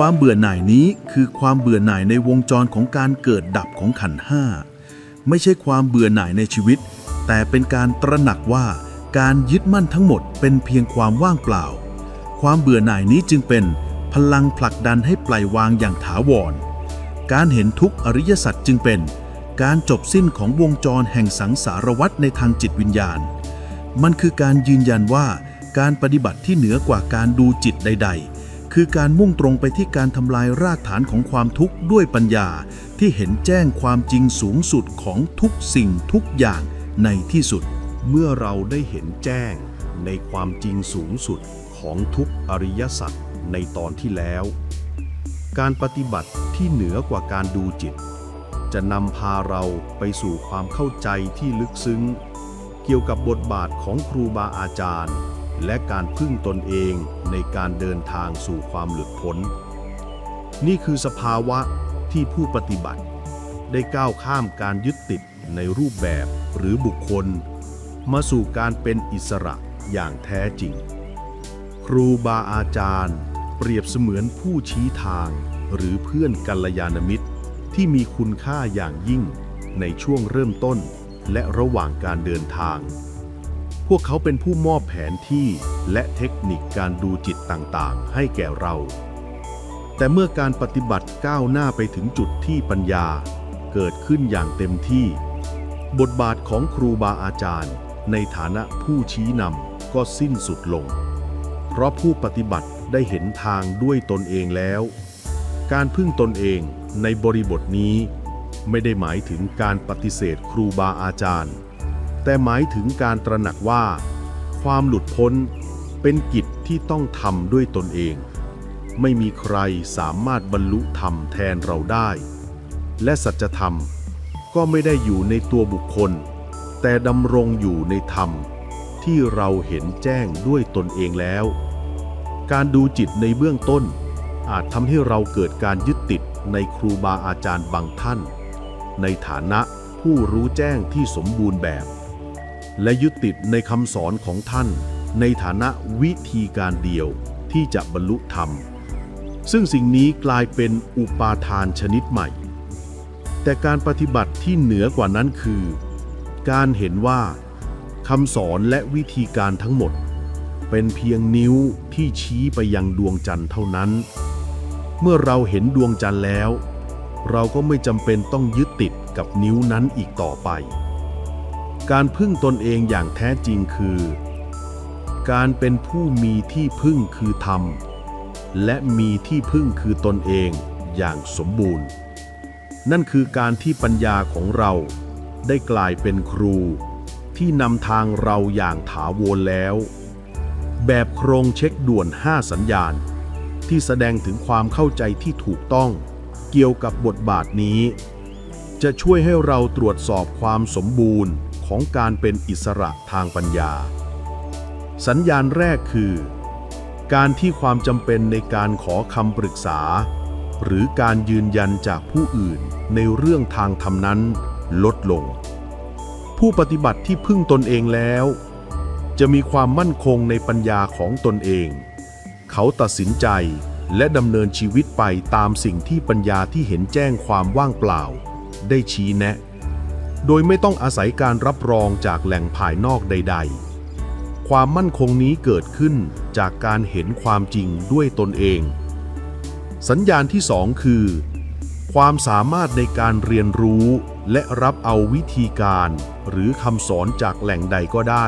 ความเบื่อหน่ายนี้คือความเบื่อหน่ายในวงจรของการเกิดดับของขันห้าไม่ใช่ความเบื่อหน่ายในชีวิต แต่เป็นการตระหนักว่าการยึดมั่นทั้งหมดเป็นเพียงความว่างเปล่า ความเบื่อหน่ายนี้จึงเป็นพลังผลักดันให้ปล่อยวางอย่างถาวร การเห็นทุกอริยสัจจึงเป็น การจบสิ้นของวงจรแห่งสังสารวัฏในทางจิตวิญญาณ มันคือการยืนยันว่าการปฏิบัติที่เหนือกว่าการดูจิตใด ๆ คือการมุ่งตรงไปที่การทำลายรากฐานของความทุกข์ด้วยปัญญา ที่เห็นแจ้งความจริงสูงสุดของทุกสิ่งทุกอย่างในที่สุด เมื่อเราได้เห็นแจ้งในความจริงสูงสุดของทุกอริยสัจในตอนที่แล้ว การปฏิบัติที่เหนือกว่าการดูจิต จะนำพาเราไปสู่ความเข้าใจที่ลึกซึ้ง เกี่ยวกับบทบาทของครูบาอาจารย์ และการพึ่งตนเองในการเดินทางสู่ความหลุดพ้น นี่คือสภาวะที่ผู้ปฏิบัติ ได้ก้าวข้ามการยึดติดในรูปแบบหรือบุคคล มาสู่การเป็นอิสระอย่างแท้จริง ครูบาอาจารย์ เปรียบเสมือนผู้ชี้ทาง หรือเพื่อนกัลยาณมิตรที่มีคุณค่าอย่างยิ่งในช่วงเริ่มต้นและระหว่างการเดินทาง พวกเขาเป็นผู้มอบแผนที่และเทคนิคการดูจิตต่างๆ ให้แก่เรา แต่เมื่อการปฏิบัติก้าวหน้าไปถึงจุดที่ปัญญาเกิดขึ้นอย่างเต็มที่ บทบาทของครูบาอาจารย์ ในฐานะผู้ชี้นำก็สิ้นสุดลง เพราะผู้ปฏิบัติได้เห็นทางด้วยตนเองแล้ว การพึ่งตนเองในบริบทนี้ ไม่ได้หมายถึงการปฏิเสธครูบาอาจารย์ แต่หมายถึงการตระหนักว่า ความหลุดพ้นเป็นกิจที่ต้องทำด้วยตนเอง ไม่มีใครสามารถบรรลุธรรมแทนเราได้ และสัจธรรมก็ไม่ได้อยู่ในตัวบุคคล แต่ดำรงอยู่ในธรรมที่เราเห็นแจ้งด้วยตนเองแล้ว การดูจิตในเบื้องต้น อาจทำให้เราเกิดการยึดติดในครูบาอาจารย์บางท่าน ในฐานะผู้รู้แจ้งที่สมบูรณ์แบบ และยึดติดในคำสอนของท่าน ในฐานะวิธีการเดียวที่จะบรรลุธรรม ซึ่งสิ่งนี้กลายเป็นอุปาทานชนิดใหม่ แต่การปฏิบัติที่เหนือกว่านั้นคือ การเห็นว่าคำสอนและวิธีการทั้งหมด เป็นเพียงนิ้วที่ชี้ไปยังดวงจันทร์เท่านั้น เมื่อเราเห็นดวงจันทร์แล้ว เราก็ไม่จำเป็นต้องยึดติดกับนิ้วนั้นอีกต่อไป การพึ่งตนเองอย่างแท้จริงคือ การเป็นผู้มีที่พึ่งคือธรรม และมีที่พึ่งคือตนเองอย่างสมบูรณ์ นั่นคือการที่ปัญญาของเราได้กลายเป็นครูที่นำทางเราอย่างถาวรแล้ว แบบโครงเช็คด่วน 5 สัญญาณ ที่แสดงถึงความเข้าใจที่ถูกต้อง เกี่ยวกับบทบาทนี้ จะช่วยให้เราตรวจสอบความสมบูรณ์ ของการเป็นอิสระทางปัญญา สัญญาณแรกคือ การที่ความจำเป็นในการขอคำปรึกษา หรือการยืนยันจากผู้อื่นในเรื่องทางธรรมนั้นลดลง ผู้ปฏิบัติที่พึ่งตนเองแล้ว จะมีความมั่นคงในปัญญาของตนเอง เขาตัดสินใจและดำเนินชีวิตไปตามสิ่งที่ปัญญาที่เห็นแจ้งความว่างเปล่า ได้ชี้แนะ โดยไม่ต้องอาศัยการรับรองจากแหล่งภายนอกใด ๆ ความมั่นคงนี้เกิดขึ้นจากการเห็นความจริงด้วยตนเอง สัญญาณที่สองคือ ความสามารถในการเรียนรู้และรับเอาวิธีการหรือคำสอนจากแหล่งใดก็ได้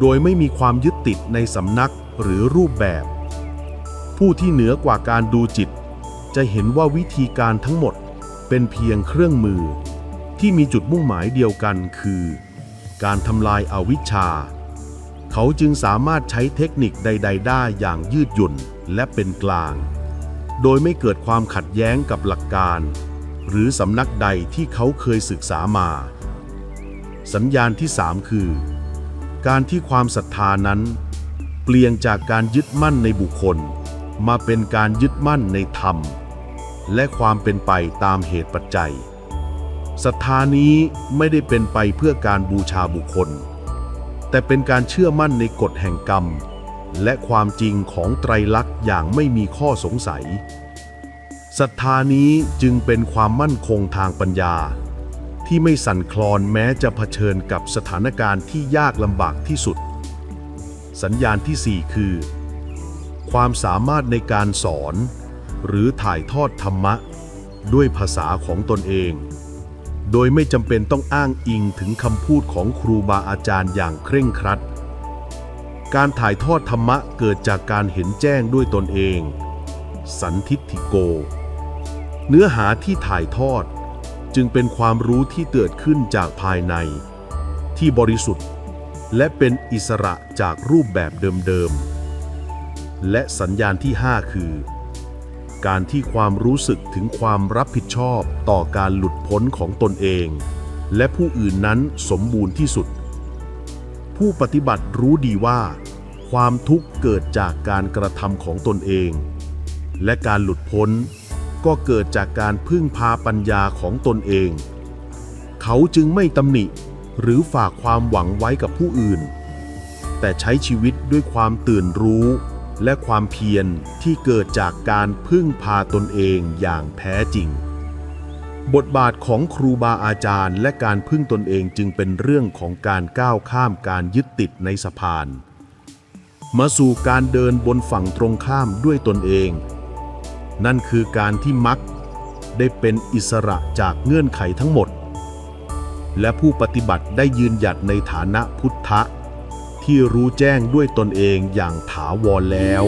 โดยไม่มีความยึดติดในสำนักหรือรูปแบบ ผู้ที่เหนือกว่าการดูจิต จะเห็นว่าวิธีการทั้งหมดเป็นเพียงเครื่องมือ ที่มีจุดมุ่งหมายเดียวกันคือ การทำลายอาวิชชา เขาจึงสามารถใช้เทคนิคใด ๆ ได้อย่างยืดหยุ่นและเป็นกลาง โดยไม่เกิดความขัดแย้งกับหลักการ หรือสำนักใดที่เขาเคยศึกษามา สัญญาณที่ 3 คือ การที่ความศรัทธานั้น เปลี่ยนจากการยึดมั่นในบุคคล มาเป็นการยึดมั่นในธรรม และความเป็นไปตามเหตุปัจจัย ศรัทธานี้ไม่ได้เป็นไปเพื่อการบูชาบุคคล แต่เป็นการเชื่อมั่นในกฎแห่งกรรม และความจริงของไตรลักษณ์อย่างไม่มีข้อสงสัยศรัทธานี้จึงเป็นความมั่นคงทางปัญญา ที่ไม่สั่นคลอนแม้จะเผชิญกับสถานการณ์ที่ยากลำบากที่สุด สัญญาณที่ 4 คือ ความสามารถในการสอน หรือถ่ายทอดธรรมะ ด้วยภาษาของตนเอง โดยไม่จำเป็นต้องอ้างอิงถึงคำพูดของครูบาอาจารย์อย่างเคร่งครัด การถ่ายทอดธรรมะเกิดจากการเห็นแจ้งด้วยตนเอง สันทิฏฐิโก เนื้อหาที่ถ่ายทอดจึงเป็นความรู้ที่เกิดขึ้นจากภายใน ที่บริสุทธิ์ และเป็นอิสระจากรูปแบบเดิมๆ และสัญญาณที่ 5 คือ การที่ความรู้สึกถึงความรับผิดชอบต่อการหลุดพ้นของตนเอง และผู้อื่นนั้นสมบูรณ์ที่สุด ผู้ปฏิบัติรู้ดีว่า ความทุกข์เกิดจากการกระทำของตนเอง และการหลุดพ้นก็เกิดจากการพึ่งพาปัญญาของตนเอง เขาจึงไม่ตำหนิหรือฝากความหวังไว้กับผู้อื่น แต่ใช้ชีวิตด้วยความตื่นรู้ และความเพียรที่เกิดจากการพึ่งพาตนเองอย่างแท้จริง บทบาทของครูบาอาจารย์ และการพึ่งตนเองจึงเป็นเรื่องของการก้าวข้ามการยึดติดในสะพาน มาสู่การเดินบนฝั่งตรงข้ามด้วยตนเอง นั่นคือการที่มักได้เป็นอิสระจากเงื่อนไขทั้งหมด และผู้ปฏิบัติได้ยืนหยัดในฐานะพุทธะ ที่รู้แจ้งด้วยตนเองอย่างถาวรแล้ว